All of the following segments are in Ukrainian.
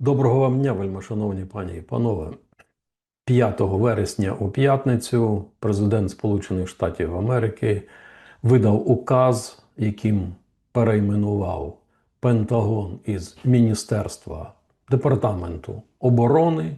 Доброго вам дня, вельми шановні пані і панове. 5 вересня у п'ятницю президент Сполучених Штатів Америки видав указ, яким перейменував Пентагон із Міністерства Департаменту оборони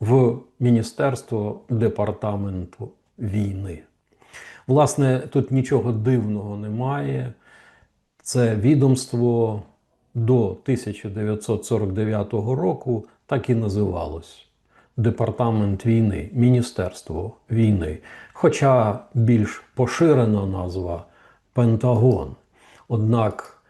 в Міністерство Департаменту війни. Власне, тут нічого дивного немає. Це відомство до 1949 року так і називалось Департамент війни, Міністерство війни. Хоча більш поширена назва Пентагон. Однак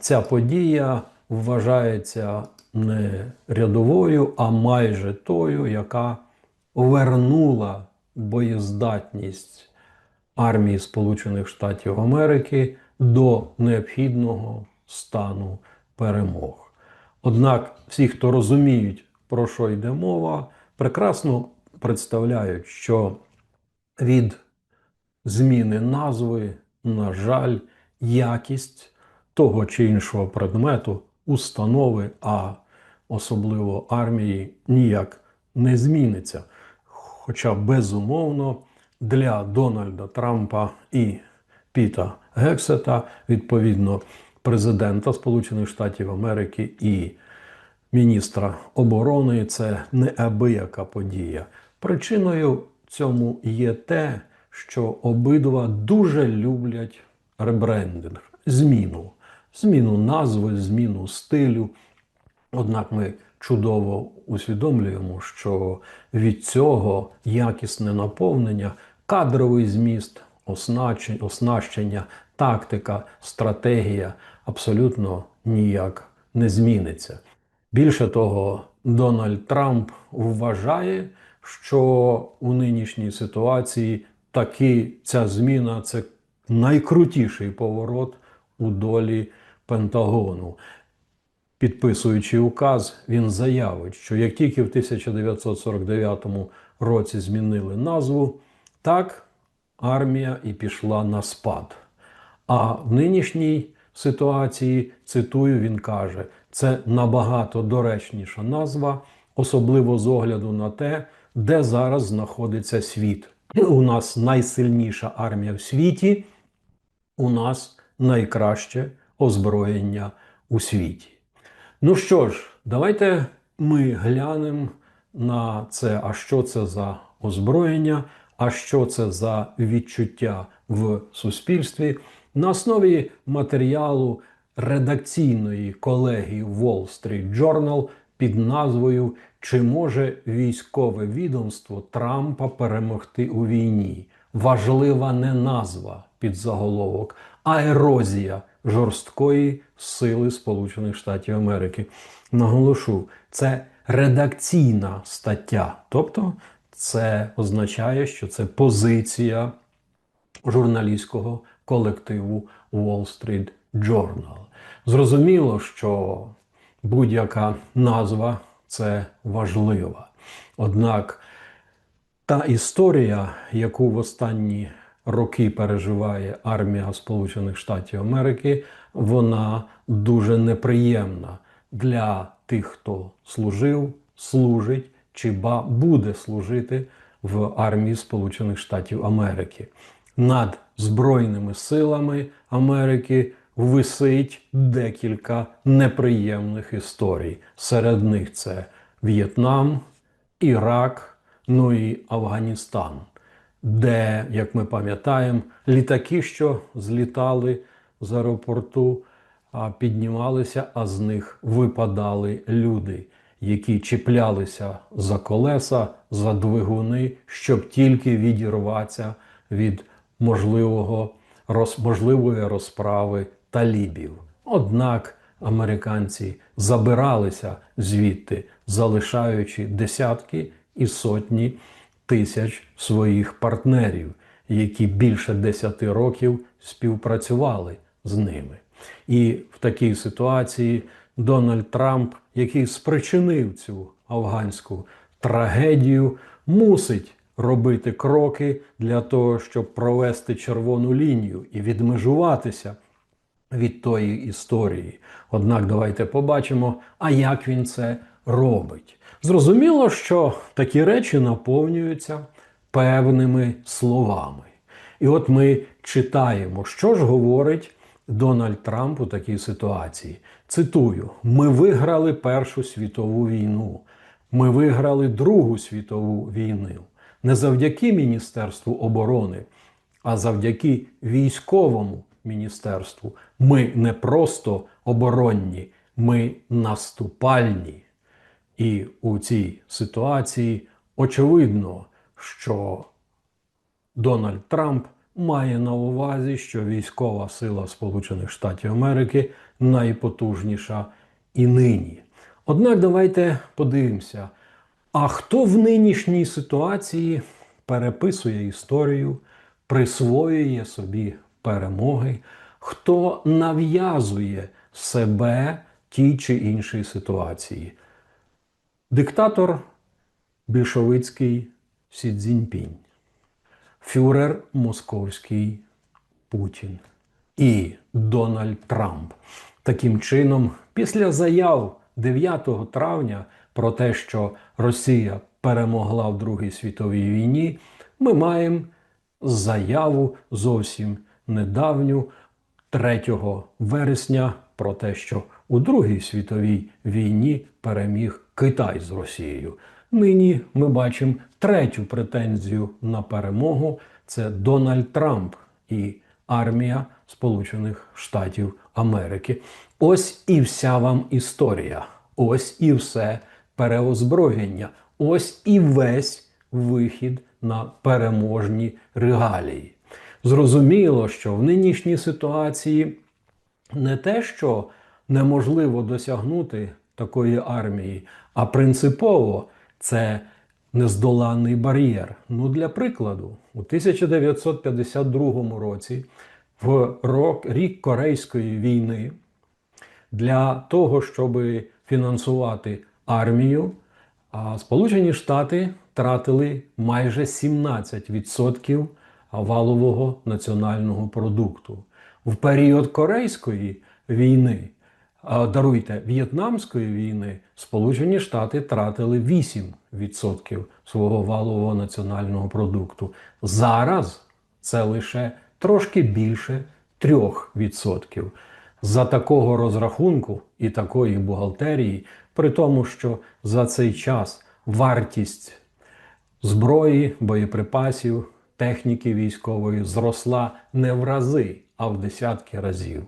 ця подія вважається не рядовою, а майже тою, яка вернула боєздатність армії Сполучених Штатів Америки до необхідного стану перемог. Однак всі, хто розуміють, про що йде мова, прекрасно представляють, що від зміни назви, на жаль, якість того чи іншого предмету, установи, а особливо армії, ніяк не зміниться. Хоча, безумовно, для Дональда Трампа і Піта Гексета, відповідно, президента Сполучених Штатів Америки і міністра оборони, це неабияка подія. Причиною цьому є те, що обидва дуже люблять ребрендинг, зміну, зміну назви, зміну стилю. Однак ми чудово усвідомлюємо, що від цього якісне наповнення, кадровий зміст, оснащення, тактика, стратегія абсолютно ніяк не зміниться. Більше того, Дональд Трамп вважає, що у нинішній ситуації таки ця зміна це найкрутіший поворот у долі Пентагону. Підписуючи указ, він заявить, що як тільки в 1949 році змінили назву, так армія і пішла на спад. А в нинішній ситуації, цитую, він каже, це набагато доречніша назва, особливо з огляду на те, де зараз знаходиться світ. У нас найсильніша армія в світі, у нас найкраще озброєння у світі. Ну що ж, давайте ми глянемо на це, а що це за озброєння, а що це за відчуття в суспільстві на основі матеріалу редакційної колегії Wall Street Journal під назвою Чи може військове відомство Трампа перемогти у війні? Важлива не назва під заголовок, а ерозія жорсткої сили Сполучених Штатів Америки. Наголошу, це редакційна стаття, тобто це означає, що це позиція журналістського колективу Wall Street Journal. Зрозуміло, що будь-яка назва це важлива. Однак та історія, яку в останні роки переживає армія Сполучених Штатів Америки, вона дуже неприємна для тих, хто служив, служить чи ба буде служити в армії Сполучених Штатів Америки. Над Збройними силами Америки висить декілька неприємних історій. Серед них це В'єтнам, Ірак, ну і Афганістан, де, як ми пам'ятаємо, літаки, що злітали з аеропорту, піднімалися, а з них випадали люди, які чіплялися за колеса, за двигуни, щоб тільки відірватися від можливого роз, можливої розправи талібів. Однак американці забиралися звідти, залишаючи десятки і сотні тисяч своїх партнерів, які більше десяти років співпрацювали з ними. І в такій ситуації Дональд Трамп, який спричинив цю афганську трагедію, мусить робити кроки для того, щоб провести червону лінію і відмежуватися від тої історії. Однак давайте побачимо, а як він це робить. Зрозуміло, що такі речі наповнюються певними словами. І от ми читаємо, що ж говорить Дональд Трамп у такій ситуації. Цитую: ми виграли Першу світову війну, ми виграли Другу світову війну не завдяки Міністерству оборони, а завдяки військовому міністерству. Ми не просто оборонні, ми наступальні. І у цій ситуації очевидно, що Дональд Трамп має на увазі, що військова сила Сполучених Штатів Америки найпотужніша і нині. Однак давайте подивимося, а хто в нинішній ситуації переписує історію, присвоює собі перемоги, хто нав'язує себе тій чи іншій ситуації? Диктатор більшовицький Сі Цзіньпінь, фюрер московський Путін і Дональд Трамп. Таким чином, після заяв 9 травня про те, що Росія перемогла в Другій світовій війні, ми маємо заяву зовсім недавню 3 вересня про те, що у Другій світовій війні переміг Китай з Росією. Нині ми бачимо третю претензію на перемогу це Дональд Трамп і армія Сполучених Штатів Америки. Ось і вся вам історія. Ось і все переозброєння. Ось і весь вихід на переможні регалії. Зрозуміло, що в нинішній ситуації не те, що неможливо досягнути такої армії, а принципово це нездоланний бар'єр. Ну, для прикладу, у 1952 році, в рок, рік Корейської війни, для того, щоб фінансувати армію, Сполучені Штати тратили майже 17% валового національного продукту. В період Корейської війни, даруйте, В'єтнамської війни, Сполучені Штати тратили 8% свого валового національного продукту. Зараз це лише трошки більше 3%. За такого розрахунку і такої бухгалтерії, при тому, що за цей час вартість зброї, боєприпасів, техніки військової зросла не в рази, а в десятки разів.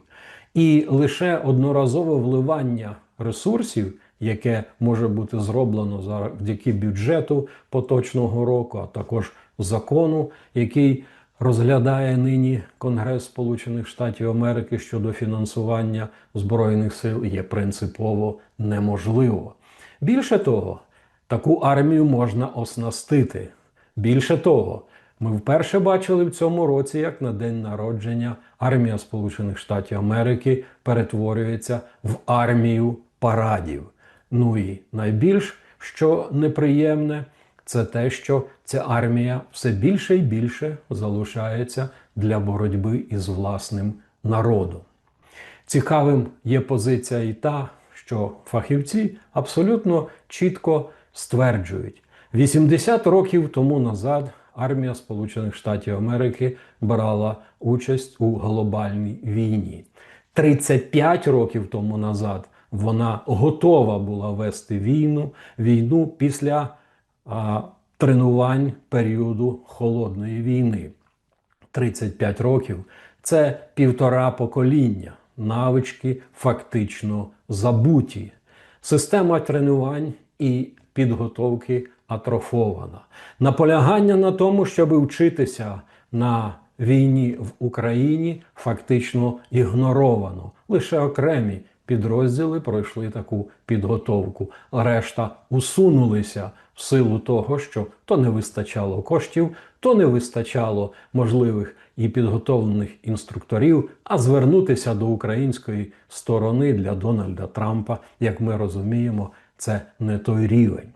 І лише одноразове вливання ресурсів, яке може бути зроблено завдяки бюджету поточного року, а також закону, який розглядає нині Конгрес Сполучених Штатів Америки щодо фінансування збройних сил, є принципово неможливо. Більше того, таку армію можна оснастити. Більше того, ми вперше бачили в цьому році, як на день народження армія Сполучених Штатів Америки перетворюється в армію парадів. Ну і найбільш що неприємне, це те, що ця армія все більше і більше залишається для боротьби із власним народом. Цікавим є позиція і та, що фахівці абсолютно чітко стверджують, 80 років тому назад армія Сполучених Штатів Америки брала участь у глобальній війні. 35 років тому назад вона готова була вести війну, війну після тренувань періоду холодної війни. 35 років це півтора покоління, навички фактично забуті. Система тренувань і підготовки атрофована. Наполягання на тому, щоб вчитися на війні в Україні, фактично ігноровано. Лише окремі підрозділи пройшли таку підготовку. Решта усунулися в силу того, що то не вистачало коштів, то не вистачало можливих і підготовлених інструкторів, а звернутися до української сторони для Дональда Трампа, як ми розуміємо, це не той рівень.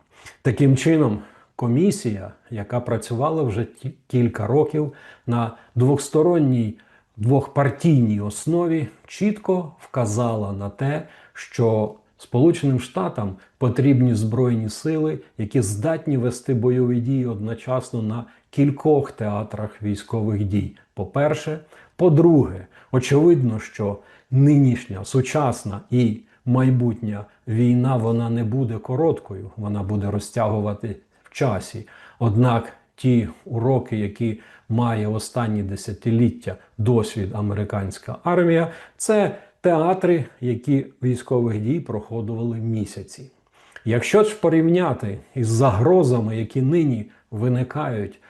Таким чином, комісія, яка працювала вже кілька років на двосторонній двохпартійній основі, чітко вказала на те, що Сполученим Штатам потрібні збройні сили, які здатні вести бойові дії одночасно на кількох театрах військових дій. По-перше, по-друге, очевидно, що нинішня сучасна і майбутня війна вона не буде короткою, вона буде розтягувати в часі. Однак ті уроки, які має останні десятиліття досвід американська армія, це театри, які військових дій проходили місяці. Якщо ж порівняти із загрозами, які нині виникають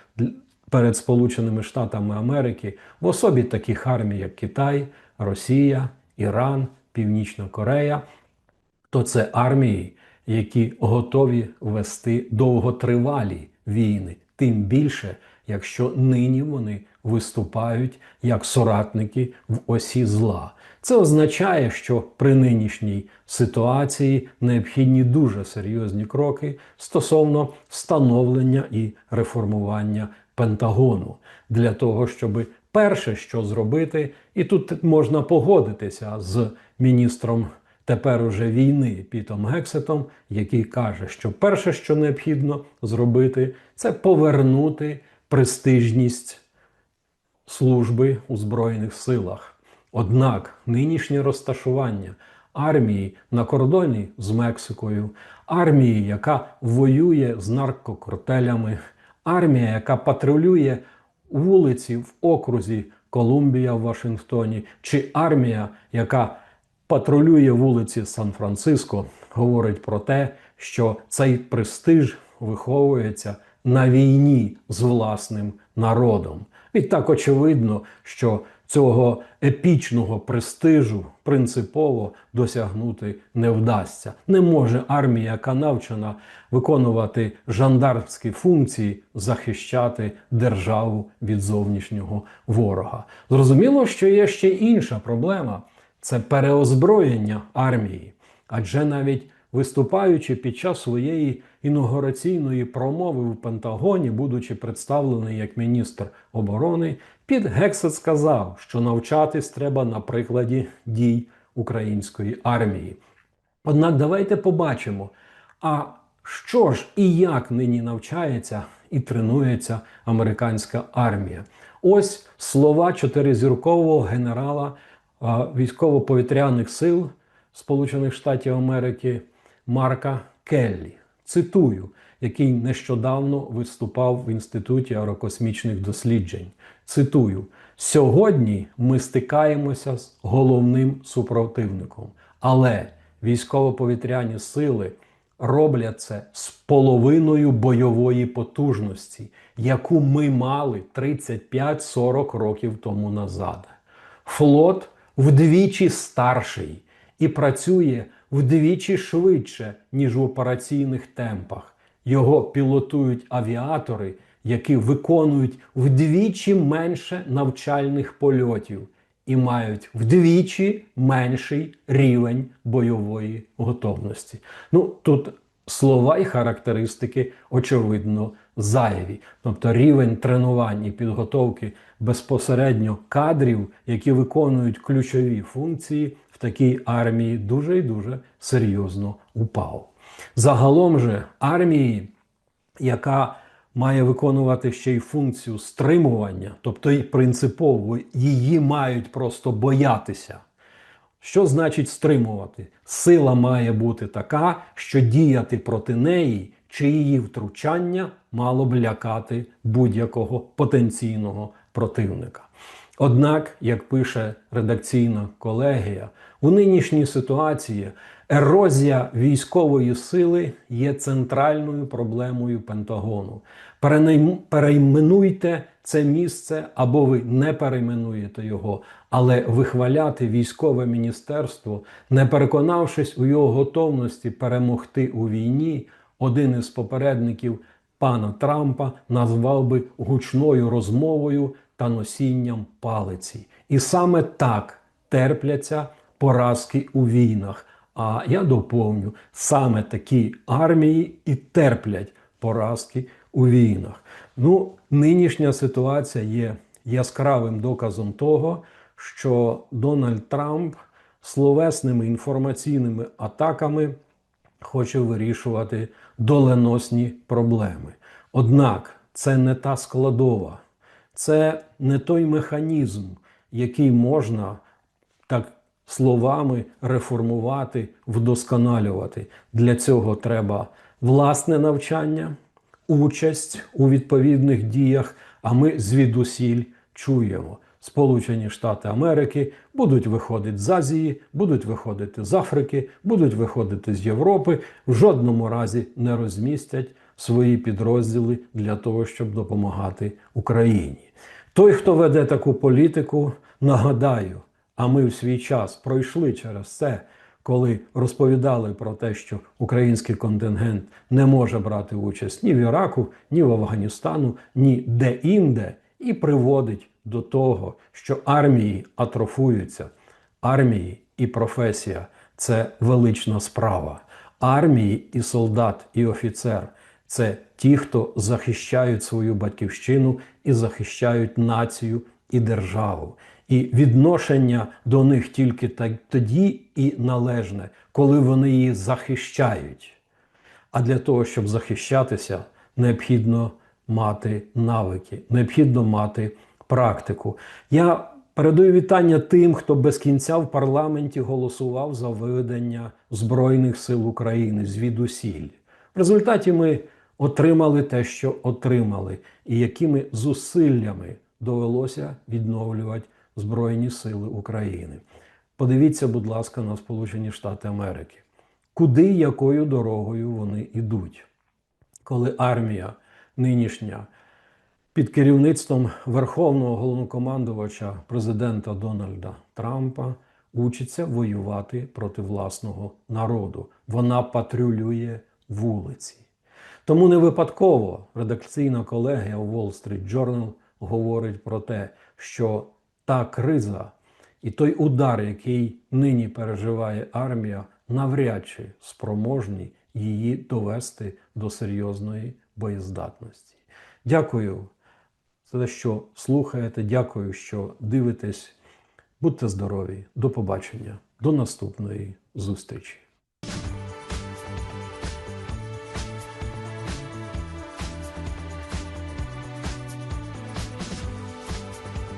перед Сполученими Штатами Америки в особі таких армій, як Китай, Росія, Іран, Північна Корея, то це армії, які готові вести довготривалі війни, тим більше, якщо нині вони виступають як соратники в осі зла. Це означає, що при нинішній ситуації необхідні дуже серйозні кроки стосовно встановлення і реформування Пентагону для того, щоб перше, що зробити, і тут можна погодитися з міністром тепер уже війни Пітом Гексетом, який каже, що перше, що необхідно зробити, це повернути престижність служби у Збройних силах. Однак нинішнє розташування армії на кордоні з Мексикою, армії, яка воює з наркокартелями, армія, яка патрулює вулиці в окрузі Колумбія в Вашингтоні, чи армія, яка патрулює вулиці Сан-Франциско, говорить про те, що цей престиж виховується на війні з власним народом. Відтак очевидно, що цього епічного престижу принципово досягнути не вдасться. Не може армія, яка навчена виконувати жандармські функції, захищати державу від зовнішнього ворога. Зрозуміло, що є ще інша проблема це переозброєння армії. Адже навіть виступаючи під час своєї інаугураційної промови в Пентагоні, будучи представлений як міністр оборони, Піт Гексет сказав, що навчатись треба на прикладі дій української армії. Однак давайте побачимо, а що ж і як нині навчається і тренується американська армія. Ось слова чотиризіркового генерала військово-повітряних сил Сполучених Штатів Америки Марка Келлі. Цитую, який нещодавно виступав в Інституті аерокосмічних досліджень. Цитую: сьогодні ми стикаємося з головним супротивником, але військово-повітряні сили роблять це з половиною бойової потужності, яку ми мали 35-40 років тому назад. Флот вдвічі старший і працює вдвічі швидше, ніж в операційних темпах. Його пілотують авіатори, які виконують вдвічі менше навчальних польотів і мають вдвічі менший рівень бойової готовності. Ну тут слова і характеристики очевидно зайві. Тобто рівень тренувань і підготовки безпосередньо кадрів, які виконують ключові функції в такій армії, дуже і дуже серйозно упав. Загалом же армії, яка має виконувати ще й функцію стримування, тобто і принципово її мають просто боятися. Що значить стримувати? Сила має бути така, що діяти проти неї чи її втручання мало б лякати будь-якого потенційного противника. Однак, як пише редакційна колегія, у нинішній ситуації ерозія військової сили є центральною проблемою Пентагону. Перейменуйте це місце або ви не перейменуєте його, але вихваляти військове міністерство, не переконавшись у його готовності перемогти у війні, один із попередників пана Трампа назвав би гучною розмовою та носінням палиці. І саме так терпляться поразки у війнах. А я доповню, саме такі армії і терплять поразки у війнах. Ну, нинішня ситуація є яскравим доказом того, що Дональд Трамп словесними інформаційними атаками хоче вирішувати доленосні проблеми. Однак це не та складова, це не той механізм, який можна так словами реформувати, вдосконалювати. Для цього треба власне навчання, участь у відповідних діях. А ми звідусіль чуємо. Сполучені Штати Америки будуть виходити з Азії, будуть виходити з Африки, будуть виходити з Європи, в жодному разі не розмістять свої підрозділи для того, щоб допомагати Україні. Той, хто веде таку політику, нагадаю, а ми в свій час пройшли через це, коли розповідали про те, що український контингент не може брати участь ні в Іраку, ні в Афганістану, ні де-інде, і приводить до того, що армії атрофуються. Армії і професія це велична справа. Армії і солдат, і офіцер це ті, хто захищають свою батьківщину і захищають націю і державу. І відношення до них тільки тоді і належне, коли вони її захищають. А для того, щоб захищатися, необхідно мати навики, необхідно мати практику. Я передаю вітання тим, хто без кінця в парламенті голосував за виведення Збройних сил України звідусіль. В результаті ми отримали те, що отримали, і якими зусиллями довелося відновлювати Збройні Сили України. Подивіться, будь ласка, на Сполучені Штати Америки. Куди якою дорогою вони йдуть? Коли армія нинішня під керівництвом Верховного головнокомандувача президента Дональда Трампа учиться воювати проти власного народу. Вона патрулює вулиці. Тому не випадково редакційна колегія Wall Street Journal говорить про те, що та криза і той удар, який нині переживає армія, навряд чи спроможні її довести до серйозної боєздатності. Дякую за що слухаєте. Дякую, що дивитесь. Будьте здорові. До побачення. До наступної зустрічі.